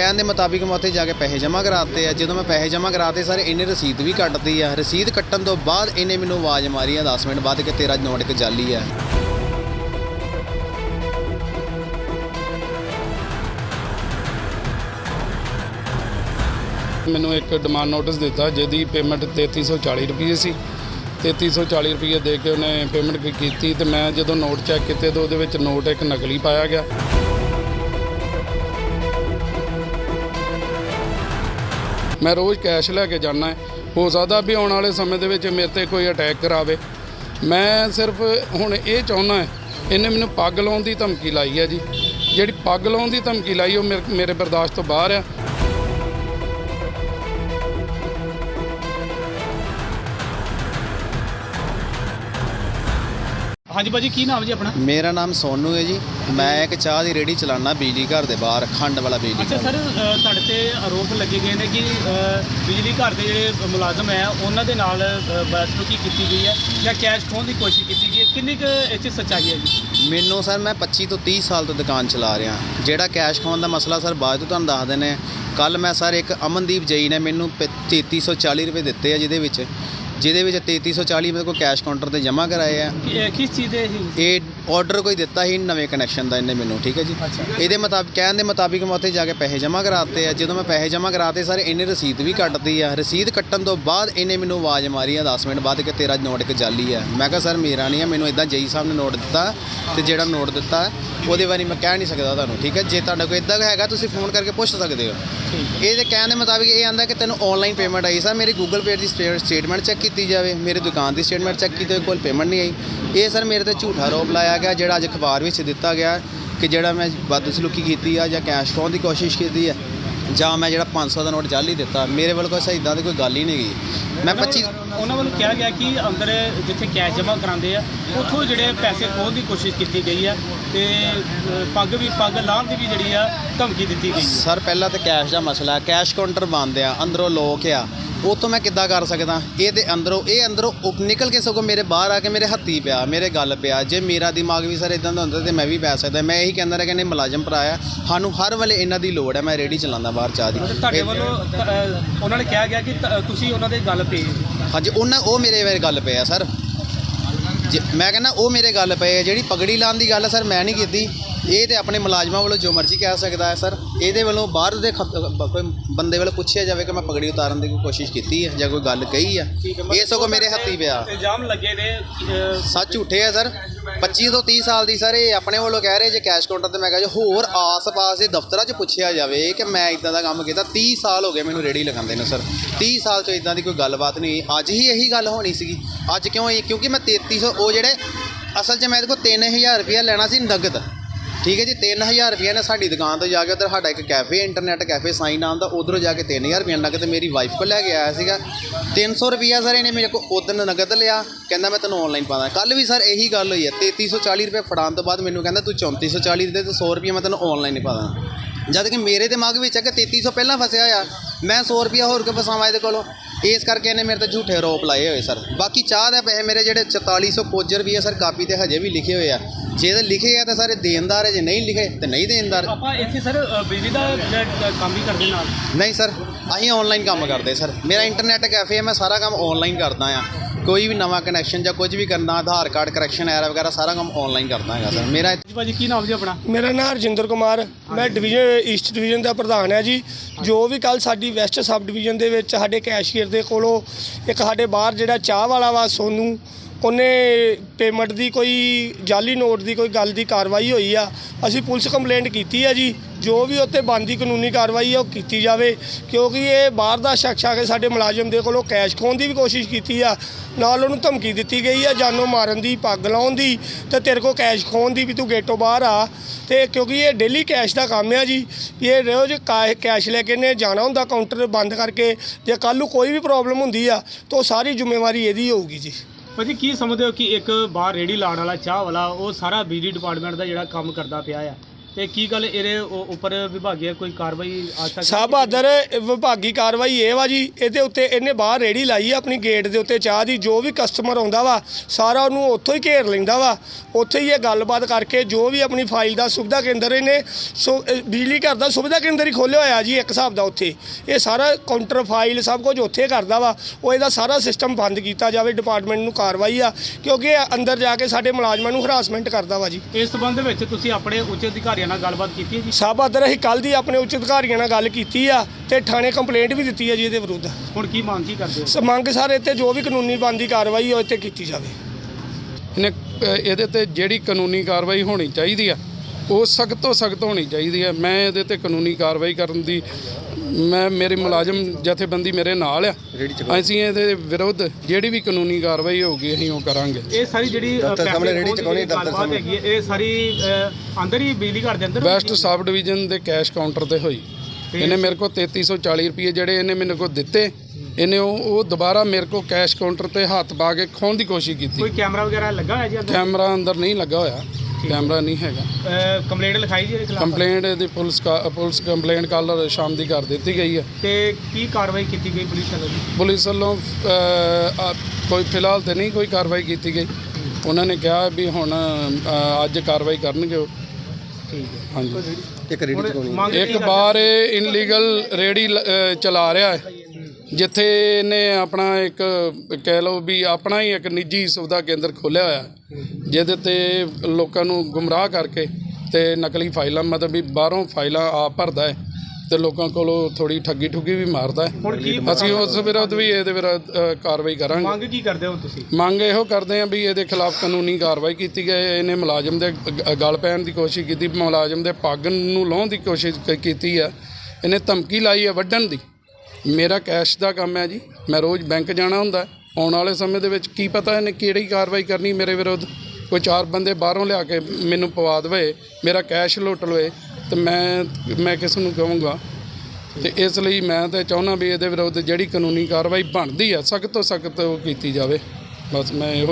ਕਹਿਣ ਦੇ ਮੁਤਾਬਿਕ ਮੈਂ ਉੱਥੇ ਜਾ ਕੇ ਪੈਸੇ ਜਮ੍ਹਾਂ ਕਰਾਤੇ ਆ। ਜਦੋਂ ਮੈਂ ਪੈਸੇ ਜਮ੍ਹਾਂ ਕਰਾਤੇ, ਸਾਰੇ ਇਹਨੇ ਰਸੀਦ ਵੀ ਕੱਟਦੀ ਆ। ਰਸੀਦ ਕੱਟਣ ਤੋਂ ਬਾਅਦ ਇਹਨੇ ਮੈਨੂੰ ਆਵਾਜ਼ ਮਾਰੀ ਆ 10 ਮਿੰਟ ਬਾਅਦ ਕਿ ਤੇਰਾ ਨੋਟ ਇੱਕ ਜਾਲੀ ਆ। ਮੈਨੂੰ ਇੱਕ ਡਿਮਾਂਡ ਨੋਟਿਸ ਦਿੱਤਾ, ਜਿਹਦੀ ਪੇਮੈਂਟ 3340 ਰੁਪਏ ਸੀ। 3340 ਰੁਪਏ ਦੇ ਕੇ ਉਹਨੇ ਪੇਮੈਂਟ ਕੀਤੀ ਤੇ ਮੈਂ ਜਦੋਂ ਨੋਟ ਚੈੱਕ ਕੀਤੇ ਤਾਂ ਉਹਦੇ ਵਿੱਚ ਨੋਟ ਇੱਕ ਨਕਲੀ ਪਾਇਆ ਗਿਆ। ਮੈਂ ਰੋਜ਼ ਕੈਸ਼ ਲੈ ਕੇ ਜਾਣਾ ਹੈ। ਹੋ ਸਕਦਾ ਵੀ ਆਉਣ ਵਾਲੇ ਸਮੇਂ ਦੇ ਵਿੱਚ ਮੇਰੇ ਤੇ ਕੋਈ ਅਟੈਕ ਕਰਾਵੇ। ਮੈਂ ਸਿਰਫ ਹੁਣ ਇਹ ਚਾਹੁੰਦਾ ਹੈ, ਇਹਨੇ ਮੈਨੂੰ ਪੱਗ ਲਾਉਣ ਦੀ ਧਮਕੀ ਲਾਈ ਹੈ ਜੀ। ਜਿਹੜੀ ਪੱਗ ਲਾਉਣ ਦੀ ਧਮਕੀ ਲਾਈ ਉਹ ਮੇਰੇ- ਮੇਰੇ ਬਰਦਾਸ਼ਤ ਤੋਂ ਬਾਹਰ ਆ। ਹਾਂਜੀ ਭਾਜੀ ਕੀ ਨਾਮ ਜੀ ਆਪਣਾ? ਮੇਰਾ ਨਾਮ ਸੋਨੂ ਹੈ ਜੀ। ਮੈਂ ਇੱਕ ਚਾਹ ਦੀ ਰੇੜੀ ਚਲਾਉਣਾ ਬਿਜਲੀ ਘਰ ਦੇ ਬਾਹਰ ਖੰਡ ਵਾਲਾ ਬਿਜਲੀ ਅੱਛਾ ਸਰ ਅ, ਤੁਹਾਡੇ ਤੇ ਆਰੋਪ ਲੱਗੇ ਗਏ ਨੇ ਕਿ ਅ, ਬਿਜਲੀ ਘਰ ਦੇ ਜਿਹੜੇ ਮੁਲਾਜ਼ਮ ਹੈ ਉਹਨਾਂ ਦੇ ਨਾਲ ਅ, ਬਦਸਲੂਕੀ ਕੀਤੀ ਗਈ ਹੈ? ਜਾਂ ਕੈਸ਼ ਖੋਹਣ ਦੀ ਕੋਸ਼ਿਸ਼ ਕੀਤੀ ਗਈ ਹੈ? ਕਿੰਨੀ ਕੁ ਇਹ 'ਚ ਸੱਚਾਈ ਹੈ ਜੀ ਮੈਨੂੰ ਸਰ ਮੈਂ 25 ਤੋਂ 30 ਸਾਲ ਤੋਂ ਦੁਕਾਨ ਚਲਾ ਰਿਹਾ। ਜਿਹੜਾ ਕੈਸ਼ ਖਾਣ ਦਾ ਮਸਲਾ ਸਰ ਬਾਅਦ ਤੋਂ ਤੁਹਾਨੂੰ ਦੱਸ ਦਿੰਦੇ ਕੱਲ ਮੈਂ ਸਰ ਇੱਕ ਅਮਨਦੀਪ ਜਈ ਨੇ ਮੈਨੂੰ ਪ- 3340 ਰੁਪਏ ਦਿੱਤੇ ਆ ਜਿਹਦੇ ਵਿੱਚ। ਜਿਹਦੇ ਵਿੱਚ 3340 ਮੇਰੇ ਕੋਲ ਕੈਸ਼ ਕਾਊਂਟਰ ਤੇ ਜਮ੍ਹਾਂ ਕਰਾਏ ਆ। ਇਹ ਕਿਸ ਚੀਜ਼ ਦੇ ਇਹ ਇਹ ਆਰਡਰ ਕੋਈ ਦਿੱਤਾ ਸੀ ਨਵੇਂ ਕਨੈਕਸ਼ਨ ਦਾ ਇਹਨੇ ਮੈਨੂੰ ਠੀਕ ਹੈ ਜੀ। ਇਹਦੇ ਮੁਤਾਬਿਕ ਕਹਿਣ ਦੇ ਮੁਤਾਬਿਕ ਮੈਂ ਉੱਥੇ ਜਾ ਕੇ ਪੈਸੇ ਜਮ੍ਹਾਂ ਕਰਾਤੇ ਆ। ਜਦੋਂ ਮੈਂ ਪੈਸੇ ਜਮ੍ਹਾਂ ਕਰਾਤੇ ਸਾਰੇ ਇਹਨੇ ਰਸੀਦ ਵੀ ਕੱਟਤੀ ਆ। ਰਸੀਦ ਕੱਟਣ ਤੋਂ ਬਾਅਦ ਇਹਨੇ ਮੈਨੂੰ ਆਵਾਜ਼ ਮਾਰੀ ਆ 10 ਮਿੰਟ ਬਾਅਦ ਕਿ ਤੇਰਾ ਨੋਟ ਇੱਕ ਜਾਲੀ ਆ। ਮੈਂ ਕਿਹਾ ਸਰ ਮੇਰਾ ਨਹੀਂ ਆ ਮੈਨੂੰ ਇਦਾਂ ਜਈ ਸਾਹਿਬ ਨੇ ਨੋਟ ਦਿੱਤਾ ਤੇ ਜਿਹੜਾ ਨੋਟ ਦਿੱਤਾ ਉਹਦੇ ਬਾਰੇ ਮੈਂ ਕਹਿ ਨਹੀਂ ਸਕਦਾ ਤੁਹਾਨੂੰ ਠੀਕ ਹੈ? ਜੇ ਤੁਹਾਡਾ ਕੋਈ ਇਦਾਂ ਹੈਗਾ ਤੁਸੀਂ ਫੋਨ ਕਰਕੇ ਪੁੱਛ ਸਕਦੇ ਹੋ। ਇਹਦੇ ਕਹਿਣ ਦੇ ਮੁਤਾਬਿਕ ਇਹ ਆਂਦਾ ਕਿ ਤੈਨੂੰ ਆਨਲਾਈਨ ਪੇਮੈਂਟ ਆਈ। ਸਰ ਮੇਰੀ ਗੂਗਲ ਪੇ ਦੀ ਸਟੇਟਮੈਂਟ ਚੈੱਕ ਕੀਤੀ ਜਾਵੇ ਮੇਰੇ ਦੁਕਾਨ ਦੀ ਸਟੇਟਮੈਂਟ ਚੈੱਕ ਕੀਤੀ ਕੋਈ ਪੇਮੈਂਟ ਨਹੀਂ ਆਈ। ਇਹ ਸਰ ਮੇਰੇ ਤੇ ਝੂਠਾ ਆਰੋਪ ਲਾਇਆ ਗਿਆ ਜਿਹੜਾ ਅੱਜ ਅਖਬਾਰ ਵਿੱਚ ਦਿੱਤਾ ਗਿਆ ਕਿ ਜਿਹੜਾ ਮੈਂ ਬਦਸਲੂਕੀ ਕੀਤੀ ਆ ਜਾਂ ਕੈਸ਼ ਖੋਹਣ ਦੀ ਕੋਸ਼ਿਸ਼ ਕੀਤੀ ਹੈ ਜਾਂ ਮੈਂ ਜਿਹੜਾ 500 ਦਾ ਨੋਟ ਜਾਲੀ ਦਿੱਤਾ ਮੇਰੇ ਵੱਲ ਕੋਈ ਸਹੀ ਦੀ ਕੋਈ ਗੱਲ ਹੀ ਨਹੀਂ ਗਈ। ਮੈਂ 25 ਉਹਨਾਂ ਵੱਲੋਂ ਕਿਹਾ ਗਿਆ ਕਿ ਅੰਦਰ ਜਿੱਥੇ ਕੈਸ਼ ਜਮ੍ਹਾਂ ਕਰਾਉਂਦੇ ਆ ਉੱਥੋਂ ਜਿਹੜੇ ਪੈਸੇ ਖੋਹਣ ਦੀ ਕੋਸ਼ਿਸ਼ ਕੀਤੀ ਗਈ ਹੈ ਤੇ ਪੱਗ ਵੀ ਪੱਗ ਲਾਹਣ ਦੀ ਵੀ ਜਿਹੜੀ ਆ ਧਮਕੀ ਦਿੱਤੀ ਗਈ ਸਰ ਪਹਿਲਾਂ ਤਾਂ ਕੈਸ਼ ਦਾ ਮਸਲਾ ਕੈਸ਼ ਕਾਊਂਟਰ ਬੰਦ ਆ ਅੰਦਰੋਂ ਲੋਕ ਆ। ਉਤੋਂ ਮੈਂ ਕਿੱਦਾਂ ਕਰ ਸਕਦਾ? ਇਹ ਤੇ ਅੰਦਰੋਂ ਇਹ ਅੰਦਰੋਂ ਉਪ- ਨਿਕਲ ਕੇ ਸਗੋਂ ਮੇਰੇ ਬਾਹਰ ਆ ਕੇ ਮੇਰੇ ਹੱਥੀ ਪਿਆ ਮੇਰੇ ਗੱਲ ਪਿਆ। ਜੇ ਮੇਰਾ ਦਿਮਾਗ ਵੀ ਸਰ ਇਦਾਂ ਦਾ ਹੁੰਦਾ ਤੇ ਮੈਂ ਵੀ ਪੈ ਸਕਦਾ। ਮੈਂ ਇਹੀ ਕਹਿੰਦਾ ਰਿਹਾ ਕਿ ਇਹਨੇ ਮੁਲਾਜ਼ਮ ਭਰਾ ਆ। ਸਾਨੂੰ ਹਰ ਵੇਲੇ ਇਹਨਾਂ ਦੀ ਲੋੜ ਹੈ ਮੈਂ ਰੇੜੀ ਚਲਾਉਂਦਾ ਬਾਹਰ ਚਾਹ ਦੀ। ਤੁਹਾਡੇ ਵੱਲੋਂ ਉਹਨਾਂ ਨੇ ਕਿਹਾ ਗਿਆ ਕਿ ਤੁਸੀਂ ਉਹਨਾਂ ਦੇ ਗੱਲ ਪੇ ਹਾਂਜੀ ਉਹਨਾਂ ਉਹ ਮੇਰੇ ਵੇ ਗੱਲ ਪਏ ਆ ਸਰ। ਮੈਂ ਕਹਿੰਦਾ ਉਹ ਮੇਰੇ ਗੱਲ ਪਏ ਜਿਹੜੀ ਪਗੜੀ ਲਾਉਣ ਦੀ ਗੱਲ ਸਰ ਮੈਂ ਨਹੀਂ ਕੀਤੀ। ਇਹ ਤੇ ਆਪਣੇ ਮੁਲਾਜ਼ਮਾਂ ਵੱਲੋਂ ਜੋ ਮਰਜ਼ੀ ਕਹਿ ਸਕਦਾ ਹੈ ਸਰ। ਇਹਦੇ ਵੱਲੋਂ ਬਾਹਰ ਦੇ ਬ- ਕੋਈ ਬੰਦੇ ਵੱਲੋਂ ਪੁੱਛਿਆ ਜਾਵੇ ਕਿ ਮੈਂ ਪਗੜੀ ਉਤਾਰਨ ਦੀ ਕੋਈ ਕੋਸ਼ਿਸ਼ ਕੀਤੀ ਹੈ ਜਾਂ ਕੋਈ ਗੱਲ ਕਹੀ ਆ ਇਹ ਸਗੋਂ ਮੇਰੇ ਹੱਥੀ ਪਿਆ। ਇਲਜ਼ਾਮ ਲੱਗੇ ਨੇ ਸੱਚ ਝੂਠੇ ਆ ਸਰ। 25 ਤੋਂ 30 ਸਾਲ ਦੀ ਸਰ ਇਹ ਆਪਣੇ ਵੱਲੋਂ ਕਹਿ ਰਹੇ ਜੇ ਕੈਸ਼ ਕਾਊਂਟਰ ਤੇ ਮੈਂ ਕਿਹਾ ਜੀ ਹੋਰ ਆਸ-ਪਾਸ ਦੇ ਦਫ਼ਤਰਾਂ 'ਚ ਪੁੱਛਿਆ ਜਾਵੇ ਕਿ ਮੈਂ ਇਦਾਂ ਦਾ ਕੰਮ ਕੀਤਾ 30 ਸਾਲ ਹੋ ਗਏ ਮੈਨੂੰ ਰੇੜੀ ਲਗਾਉਂਦੇ ਨੂੰ ਸਰ। 30 ਸਾਲ 'ਚ ਇਦਾਂ ਦੀ ਕੋਈ ਗੱਲਬਾਤ ਨਹੀਂ ਹੋਈ। ਅੱਜ ਹੀ ਇਹੀ ਗੱਲ ਹੋਣੀ ਸੀਗੀ। ਅੱਜ ਕਿਉਂ ਹੋਈ ਕਿਉਂਕਿ ਮੈਂ 3300 ਉਹ ਜਿਹੜੇ ਅਸਲ 'ਚ ਮੈਂ ਇਹਦੇ ਕੋਲ 3000 ਰੁਪਇਆ ਲੈਣਾ ਸੀ ਨਗਦ। ਠੀਕ ਹੈ ਜੀ 3000 ਰੁਪਏ ਨੇ ਸਾਡੀ ਦੁਕਾਨ ਤੋਂ ਜਾ ਕੇ ਉਧਰ, ਸਾਡਾ ਇੱਕ ਕੈਫੇ ਇੰਟਰਨੈਟ ਕੈਫੇ ਸਾਈ ਨਾਮ ਦਾ, ਉਧਰੋਂ ਜਾ ਕੇ 3000 ਰੁਪਏ ਨਗਦ ਮੇਰੀ ਵਾਈਫ ਕੋਲ ਲੈ ਕੇ ਆਇਆ ਸੀਗਾ। 300 ਰੁਪਿਆ ਸਰ ਇਹਨੇ ਮੇਰੇ ਕੋਲ ਉਦੋਂ ਨਗਦ ਲਿਆ, ਕਹਿੰਦਾ ਮੈਂ ਤੈਨੂੰ ਆਨਲਾਈਨ ਪਾਦਾ ਕੱਲ ਵੀ ਸਰ ਇਹੀ ਗੱਲ ਹੋਈ ਹੈ 3340 ਰੁਪਏ ਫੜਾਉਣ ਤੋਂ ਬਾਅਦ ਮੈਨੂੰ ਕਹਿੰਦਾ ਤੂੰ 3440 ਦੇ ਤੇ 100 ਰੁਪਏ ਮੈਂ ਤੈਨੂੰ ਆਨਲਾਈਨ ਹੀ ਪਾਦਾ ਜਦ ਕਿ ਮੇਰੇ ਦਿਮਾਗ ਵਿੱਚ ਹੈ ਕਿ 3300 ਪਹਿਲਾਂ ਫਸਿਆ ਆ ਮੈਂ 100 ਰੁਪਏ ਹੋਰ ਕਿਉਂ ਫਸਾਵਾਂ ਇਹਦੇ ਕੋਲੋਂ? ਇਸ ਕਰਕੇ ਇਹਨੇ ਮੇਰੇ ਤੇ ਝੂਠੇ ਆਰੋਪ ਲਾਏ ਹੋਏ ਸਰ ਬਾਕੀ ਚਾਹ ਦੇ ਪੈਸੇ ਮੇਰੇ ਜਿਹੜੇ 4400 ਕੋਜਰ ਵੀ ਆ ਸਰ ਕਾਪੀ ਤੇ ਹਜੇ ਵੀ ਲਿਖੇ ਹੋਏ ਆ। ਜੇ ਤੇ ਲਿਖੇ ਆ ਤਾਂ ਸਾਰੇ ਦੇਣਦਾਰ ਹੈ ਜੇ ਨਹੀਂ ਲਿਖੇ ਤੇ ਨਹੀਂ ਦੇਣਦਾਰ ਆਪਾਂ ਇੱਥੇ ਸਰ ਬਿਜਲੀ ਦਾ ਜਿਹੜਾ ਕੰਮ ਵੀ ਕਰਦੇ ਨਾਲ। ਨਹੀਂ ਸਰ ਅਸੀਂ ਆਨਲਾਈਨ ਕੰਮ ਕਰਦੇ ਸਰ। ਮੇਰਾ ਇੰਟਰਨੈਟ ਕੈਫੇ ਹੈ ਮੈਂ ਸਾਰਾ ਕੰਮ ਆਨਲਾਈਨ ਕਰਦਾ ਆ। ਕੋਈ ਵੀ ਨਵਾਂ ਕਨੈਕਸ਼ਨ ਜਾਂ ਕੁਝ ਵੀ ਕਰਨਾ ਆਧਾਰ ਕਾਰਡ ਕਰੈਕਸ਼ਨ ਐਰਾ ਵਗੈਰਾ ਸਾਰਾ ਕੰਮ ਆਨਲਾਈਨ ਕਰਦਾ ਹੈਗਾ ਸਰ। ਮੇਰਾ ਜੀ ਭਾਜੀ ਕੀ ਨਾਮ ਜੀ ਆਪਣਾ? ਮੇਰਾ ਨਾਮ ਰਜਿੰਦਰ ਕੁਮਾਰ। ਮੈਂ ਡਿਵੀਜ਼ਨ ਈਸਟ ਡਿਵੀਜ਼ਨ ਦਾ ਪ੍ਰਧਾਨ ਹਾਂ ਜੀ। ਜੋ ਵੀ ਕੱਲ ਸਾਡੀ ਵੈਸਟ ਸਬ ਡਿਵੀਜ਼ਨ ਦੇ ਵਿੱਚ ਸਾਡੇ ਕੈਸ਼ੀਅਰ ਦੇ ਕੋਲੋਂ ਇੱਕ ਸਾਡੇ ਬਾਹਰ ਜਿਹੜਾ ਚਾਹ ਵਾਲਾ ਵਾ ਸੋਨੂ ਉਹਨੇ ਪੇਮੈਂਟ ਦੀ ਕੋਈ ਜਾਲੀ ਨੋਟ ਦੀ ਕੋਈ ਗੱਲ ਦੀ ਕਾਰਵਾਈ ਹੋਈ ਆ। ਅਸੀਂ ਪੁਲਿਸ ਕੰਪਲੇਂਟ ਕੀਤੀ ਆ ਜੀ। ਜੋ ਵੀ ਉੱਤੇ ਬਣਦੀ ਕਾਨੂੰਨੀ ਕਾਰਵਾਈ ਆ, ਉਹ ਕੀਤੀ ਜਾਵੇ। ਕਿਉਂਕਿ ਇਹ ਬਾਹਰ ਦਾ ਸ਼ਖਸ ਆ ਕੇ ਸਾਡੇ ਮੁਲਾਜ਼ਮ ਦੇ ਕੋਲੋਂ ਕੈਸ਼ ਖੋਣ ਦੀ ਵੀ ਕੋਸ਼ਿਸ਼ ਕੀਤੀ ਆ। ਨਾਲ ਉਹਨੂੰ ਧਮਕੀ ਦਿੱਤੀ ਗਈ ਆ, ਜਾਨੋਂ ਮਾਰਨ ਦੀ, ਪੱਗ ਲਾਉਣ ਦੀ ਤੇ ਤੇਰੇ ਕੋਲ ਕੈਸ਼ ਖੋਹਣ ਦੀ ਵੀ ਤੂੰ ਗੇਟੋਂ ਬਾਹਰ ਆ। ਤੇ ਕਿਉਂਕਿ ਇਹ ਡੇਲੀ ਕੈਸ਼ ਦਾ ਕੰਮ ਆ ਜੀ। ਵੀ ਇਹ ਰੋਜ਼ ਕਾ- ਕੈਸ਼ ਲੈ ਕੇ ਨੇ ਜਾਣਾ ਹੁੰਦਾ ਕਾਊਂਟਰ ਬੰਦ ਕਰਕੇ। ਜੇ ਕੱਲ੍ਹ ਨੂੰ ਕੋਈ ਵੀ ਪ੍ਰੋਬਲਮ ਹੁੰਦੀ ਆ, ਤਾਂ ਉਹ ਸਾਰੀ ਜ਼ਿੰਮੇਵਾਰੀ ਇਹਦੀ ਹੋਊਗੀ ਜੀ। ਭਾਜੀ ਕੀ ਸਮਝਦੇ ਹੋ ਕਿ ਇੱਕ ਬਾਹਰ ਰੇੜੀ ਲਾਉਣ ਵਾਲਾ ਚਾਹ ਵਾਲਾ, ਉਹ ਸਾਰਾ ਬਿਜਲੀ ਡਿਪਾਰਟਮੈਂਟ ਦਾ ਜਿਹੜਾ ਕੰਮ ਕਰਦਾ ਪਿਆ ਆ? ਤੇ ਕੀ ਗੱਲ ਇਹਦੇ ਉ- ਉੱਪਰ ਵਿਭਾਗੀ ਕੋਈ ਕਾਰਵਾਈ ਅੱਜ ਤੱਕ ਸਾਹਿਬ ਬਹਾਦਰ ਵਿਭਾਗੀ ਕਾਰਵਾਈ ਇਹ ਵਾ ਜੀ ਇਹਦੇ ਉੱਤੇ ਇਹਨੇ ਬਾਹਰ ਰੇੜੀ ਲਾਈ ਆ ਆਪਣੀ ਗੇਟ ਦੇ ਉੱਤੇ ਚਾਹ ਦੀ ਜੋ ਵੀ ਕਸਟਮਰ ਆਉਂਦਾ ਵਾ ਸਾਰਾ ਉਹਨੂੰ ਉੱਥੋਂ ਹੀ ਘੇਰ ਲੈਂਦਾ ਵਾ। ਉੱਥੇ ਹੀ ਇਹ ਗੱਲਬਾਤ ਕਰਕੇ ਜੋ ਵੀ ਆਪਣੀ ਫਾਈਲ ਦਾ ਸੁਵਿਧਾ ਕੇਂਦਰ ਇਹਨੇ ਸੋ ਬਿਜਲੀ ਘਰ ਦਾ ਸੁਵਿਧਾ ਕੇਂਦਰ ਹੀ ਖੋਲ੍ਹਿਆ ਹੋਇਆ ਜੀ ਇੱਕ ਹਿਸਾਬ ਦਾ ਉੱਥੇ। ਇਹ ਸਾਰਾ ਕਾਊਂਟਰ ਫਾਈਲ ਸਭ ਕੁਝ ਉੱਥੇ ਕਰਦਾ ਵਾ ਉਹ ਇਹਦਾ ਸਾਰਾ ਸਿਸਟਮ ਬੰਦ ਕੀਤਾ ਜਾਵੇ ਡਿਪਾਰਟਮੈਂਟ ਨੂੰ ਕਾਰਵਾਈ ਆ ਕਿਉਂਕਿ ਇਹ ਅੰਦਰ ਜਾ ਕੇ ਸਾਡੇ ਮੁਲਾਜ਼ਮਾਂ ਨੂੰ ਹਰਾਸਮੈਂਟ ਕਰਦਾ ਵਾ ਜੀ। ਇਸ ਸਬੰਧ ਵਿੱਚ ਤੁਸੀਂ ਆਪਣੇ ਉੱਚ ਅਧਿਕਾਰੀਆਂ ਨਾਲ ਗੱਲਬਾਤ ਕੀਤੀ ਹੈ ਜੀ? ਸਾਹਿਬ ਬਹਾਦਰ ਅਸੀਂ ਕੱਲ ਦੀ ਆਪਣੇ ਉੱਚ ਅਧਿਕਾਰੀਆਂ ਨਾਲ ਗੱਲ ਕੀਤੀ ਆ ਤੇ ਥਾਣੇ ਕੰਪਲੇਂਟ ਵੀ ਦਿੱਤੀ ਆ ਜੀ ਇਹਦੇ ਵਿਰੁੱਧ। ਹੁਣ ਕੀ ਮੰਗ ਕੀ ਕਰਦੇ ਹੋ? ਸ- ਮੰਗ ਸਾਰੇ ਤੇ ਜੋ ਵੀ ਕਾਨੂੰਨੀ ਬੰਦੀ ਕਾਰਵਾਈ ਉਹ ਤੇ ਕੀਤੀ ਜਾਵੇ। ਇਹਨੇ ਅ, ਇਹਦੇ ਤੇ ਜਿਹੜੀ ਕਾਨੂੰਨੀ ਕਾਰਵਾਈ ਹੋਣੀ ਚਾਹੀਦੀ ਆ ਉਹ ਸਖਤ ਤੋਂ ਸਖਤ ਹੋਣੀ ਚਾਹੀਦੀ ਹੈ ਮੈਂ ਇਹਦੇ ਤੇ ਕਾਨੂੰਨੀ ਕਾਰਵਾਈ ਕਰਨ ਦੀ ਮੈਂ ਮੇਰੇ ਮੁਲਾਜ਼ਮ ਜਥੇਬੰਦੀ ਮੇਰੇ ਨਾਲ ਆ। ਅਸੀਂ ਇਹਦੇ ਵਿਰੁੱਧ ਜਿਹੜੀ ਵੀ ਕਾਨੂੰਨੀ ਕਾਰਵਾਈ ਹੋਊਗੀ ਅਸੀਂ ਉਹ ਕਰਾਂਗੇ। ਇਹ ਸਾਰੀ ਜਿਹੜੀ ਅ, ਪੈਸੇ ਖੋਹਣ ਦੀ ਜਿਹੜੀ ਗੱਲਬਾਤ ਹੈਗੀ ਹੈ, ਇਹ ਸਾਰੀ ਅੰਦਰ ਹੀ ਬਿਜਲੀ ਘਰ ਦੇ ਅੰਦਰ ਵੈਸਟ ਸਬ ਡਿਵੀਜ਼ਨ ਦੇ ਕੈਸ਼ ਕਾਊਂਟਰ ਤੇ ਹੋਈ। ਇਹਨੇ ਮੇਰੇ ਕੋਲ 3340 ਰੁਪਏ ਜਿਹੜੇ ਇਹਨੇ ਮੈਨੂੰ ਕੋ ਦਿੱਤੇ ਇਹਨੇ ਉਹ ਉਹ ਦੁਬਾਰਾ ਮੇਰੇ ਕੋਲ ਕੈਸ਼ ਕਾਊਂਟਰ ਤੇ ਹੱਥ ਪਾ ਕੇ ਖੋਹਣ ਦੀ ਕੋਸ਼ਿਸ਼ ਕੀਤੀ। ਕੋਈ ਕੈਮਰਾ ਵਗੈਰਾ ਲੱਗਾ ਹੋਇਆ ਜੀ ਅੰਦਰ? ਕੈਮਰਾ ਅੰਦਰ ਨਹੀਂ ਲੱਗਾ ਹੋਇਆ। ਕੈਮਰਾ ਨਹੀਂ ਹੈਗਾ। ਕੰਪਲੇਂਟ ਲਿਖਾਈ ਜੀ ਇਹਦੇ ਖਿਲਾਫ? ਕੰਪਲੇਂਟ ਇਹਦੀ ਪੁਲਿਸ ਕਾ- ਪੁਲਿਸ ਕੰਪਲੇਂਟ ਕੱਲ ਸ਼ਾਮ ਦੀ ਕਰ ਦਿੱਤੀ ਗਈ ਹੈ। ਤੇ ਕੀ ਕਾਰਵਾਈ ਕੀਤੀ ਗਈ ਪੁਲਿਸ ਵੱਲੋਂ ਜੀ? ਪੁਲਿਸ ਵੱਲੋਂ ਆ, ਕੋਈ ਫਿਲਹਾਲ ਤੇ ਨਹੀਂ ਕੋਈ ਕਾਰਵਾਈ ਕੀਤੀ ਗਈ। ਉਹਨਾਂ ਨੇ ਕਿਹਾ ਵੀ ਹੁਣ ਅੱਜ ਕਾਰਵਾਈ ਕਰਨਗੇ ਉਹ। ਠੀਕ ਹੈ। ਹਾਂਜੀ। ਹੁਣ ਮੰਗ ਕੀ ਇੱਕ? ਬਾਰ ਇਹ ਇਨਲੀਗਲ ਰੇੜੀ ਲ- ਚਲਾ ਰਿਹਾ ਹੈ। ਜਿੱਥੇ ਇਹਨੇ ਆਪਣਾ ਇੱਕ ਕਹਿ ਲਓ ਵੀ ਆਪਣਾ ਹੀ ਇੱਕ ਨਿੱਜੀ ਸੁਵਿਧਾ ਕੇਂਦਰ ਖੋਲ੍ਹਿਆ ਹੋਇਆ। ਹੈ, ਜਿਹਦੇ ਤੇ ਲੋਕਾਂ ਨੂੰ ਗੁੰਮਰਾਹ ਕਰਕੇ ਤੇ ਨਕਲੀ ਫਾਈਲਾਂ ਮਤਲਬ ਵੀ ਬਾਹਰੋਂ ਫਾਈਲਾਂ ਆਪ ਭਰਦਾ ਹੈ ਤੇ ਲੋਕਾਂ ਕੋਲੋਂ ਥੋੜੀ ਠੱਗੀ ਠੁੱਗੀ ਵੀ ਮਾਰਦਾ ਹੈ। ਅਸੀਂ ਉਸ ਵਿਰੁੱਧ ਵੀ ਇਹਦੇ ਵਿਰੁੱਧ ਕਾਰਵਾਈ ਕਰਾਂਗੇ। ਮੰਗ ਕੀ ਕਰਦੇ ਹੋ ਤੁਸੀਂ? ਮੰਗ ਇਹੋ ਕਰਦੇ ਆ ਵੀ ਇਹਦੇ ਖਿਲਾਫ ਕਾਨੂੰਨੀ ਕਾਰਵਾਈ ਕੀਤੀ ਗਏ ਇਹਨੇ ਮੁਲਾਜ਼ਮ ਦੇ ਗਲ ਪੈਣ ਦੀ ਕੋਸ਼ਿਸ਼ ਕੀਤੀ। ਮੁਲਾਜ਼ਮ ਦੇ ਪੱਗ ਨੂੰ ਲਾਹੁਣ ਦੀ ਕੋਸ਼ਿਸ਼ ਕੀਤੀ ਆ। ਇਹਨੇ ਧਮਕੀ ਲਾਈ ਆ ਵੱਢਣ ਦੀ। ਮੇਰਾ ਕੈਸ਼ ਦਾ ਕੰਮ ਹੈ ਜੀ। ਮੈਂ ਰੋਜ਼ ਬੈਂਕ ਜਾਣਾ ਹੁੰਦਾ ਆਉਣ ਵਾਲੇ ਸਮੇਂ ਦੇ ਵਿੱਚ ਕੀ ਪਤਾ ਇਹਨੇ ਕਿਹੜੀ ਕਾਰਵਾਈ ਕਰਨੀ ਮੇਰੇ ਵਿਰੁੱਧ। ਕੋਈ ਚਾਰ ਬੰਦੇ ਬਾਹਰੋਂ ਲਿਆ ਕੇ ਮੈਨੂੰ ਪਵਾ ਦੇਵੇ, ਮੇਰਾ ਕੈਸ਼ ਲੁੱਟ ਲਵੇ, ਤੇ ਮੈਂ ਮੈਂ ਕਿਸ ਨੂੰ ਕਹੂੰਗਾ। ਤੇ ਇਸ ਲਈ ਮੈਂ ਤਾਂ ਚਾਹੁੰਦਾ ਵੀ ਇਹਦੇ ਵਿਰੁੱਧ ਜਿਹੜੀ ਕਾਨੂੰਨੀ ਕਾਰਵਾਈ ਬਣਦੀ ਆ ਸਖਤ ਤੋਂ ਸਖਤ ਉਹ ਕੀਤੀ ਜਾਵੇ। ਬਸ ਮੈਂ ਇਹੋ